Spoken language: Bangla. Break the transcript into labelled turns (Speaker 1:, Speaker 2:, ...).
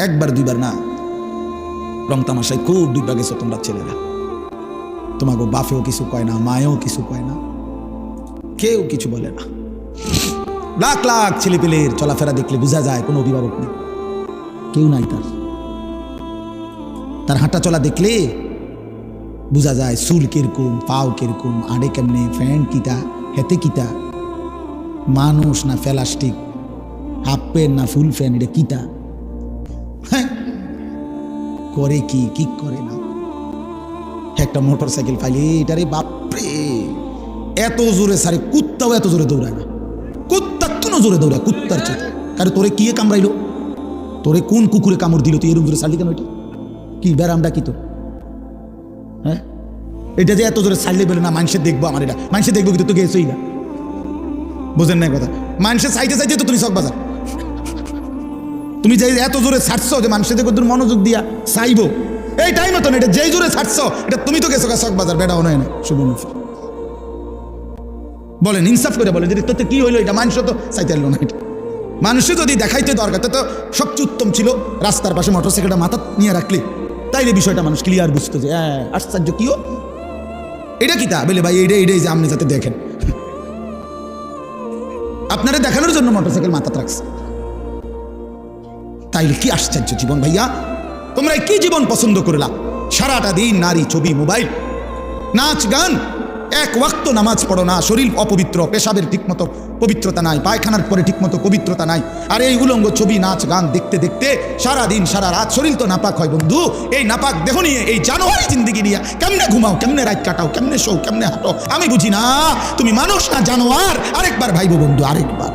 Speaker 1: একবার, দুইবার না। রং তামাশায় খুব দুইবার গেছো তোমরা ছেলেরা। তোমাকে বাপেও কিছু কয় না, মায়েও কিছু কয় না। কেউ কিছু বলে না। লাখ লাখ ছেলে পেলের চলাফেরা দেখলে বোঝা যায় কোনো অভিভাবক নেই। কেউ নাই তার। তার হাঁটা চলা দেখলে বোঝা যায় চুল কীরকম, পাও কীরকম, আড়ে কেমনে, ফ্যান কিতা হেতে কিতা মানুষ না প্লাস্টিক হাফ প্যান্ট না ফুল ফ্যান এটা কিতা করে কি কি করে না? একটা মোটর সাইকেল ফাইলে এটারে বাপরে। এত জোরে সারে, কুত্তাও এত জোরে দৌড়ায় না। কুত্তার তো জোরে দৌড়ায়, কুত্তার চেয়ে। কারণ তোরে কি কামড়াইলো? তোরে কোন কুকুরে কামড় দিল? তুই এরকম জোরে সারলি কেন এটা? কি ব্যারামটা কি তোর? হ্যাঁ? এটা যে এত জোরে সারলে বলে না, মানুষে দেখব আমার এটা। মানুষে দেখব কিন্তু তো গেছই না। বোঝেন না কথা? মানুষের সাইডে সাইডে তো তুমি সব বাজার তুমি যে এত জোরে ছাড়ছো যে মানুষের দেখো তোর মনোযোগ দিয়া চাইব। এই টাইম মতন এটা যেই জোরে ছাড়ছো, এটা তুমি তো গেছো শখ বাজার বেটা নয় না শুভ বলেন, ইনসাফ করে বলেন, যদি তোতে কি হইল, এটা মানুষ তো চাইতে না এটা। মানুষে যদি দেখাইতে দরকার, তো সবচেয়ে উত্তম ছিল, রাস্তার পাশে মোটরসাইকেলটা মাথা নিয়ে রাখলে। তাইলে বিষয়টা মানুষ ক্লিয়ার বুঝতো যে হ্যাঁ আশ্চর্য কিও এটা কি তা? বলে, ভাই এইটাই এইটাই যে আপনি যাতে দেখেন। আপনারা দেখানোর জন্য মোটরসাইকেল মাথা রাখছে। তাইলে কি আশ্চর্য জীবন ভাইয়া? তোমরা কি জীবন পছন্দ করলা? সারাটা দিন নারী, ছবি, মোবাইল, নাচ, গান, এক ওয়াক্ত নামাজ পড়ো না, শরীর অপবিত্র, পেশাবের ঠিকমতো পবিত্রতা নাই, পায়খানার পরে ঠিকমতো পবিত্রতা নাই। আর এই উলঙ্গ ছবি, নাচ, গান দেখতে দেখতে সারা দিন, সারা রাত শরীর তো নাপাক হয় বন্ধু। এই নাপাক দেহ নিয়ে, এই জানোয়ারি জিন্দিগি নিয়ে কেমনে ঘুমাও, কেমনে রাত কাটাও, কেমনে শো কেমনে হাঁটো? আমি বুঝি না, তুমি মানুষ না, জানোয়ার। আরেকবার ভাইবো বন্ধু, আরেকবার।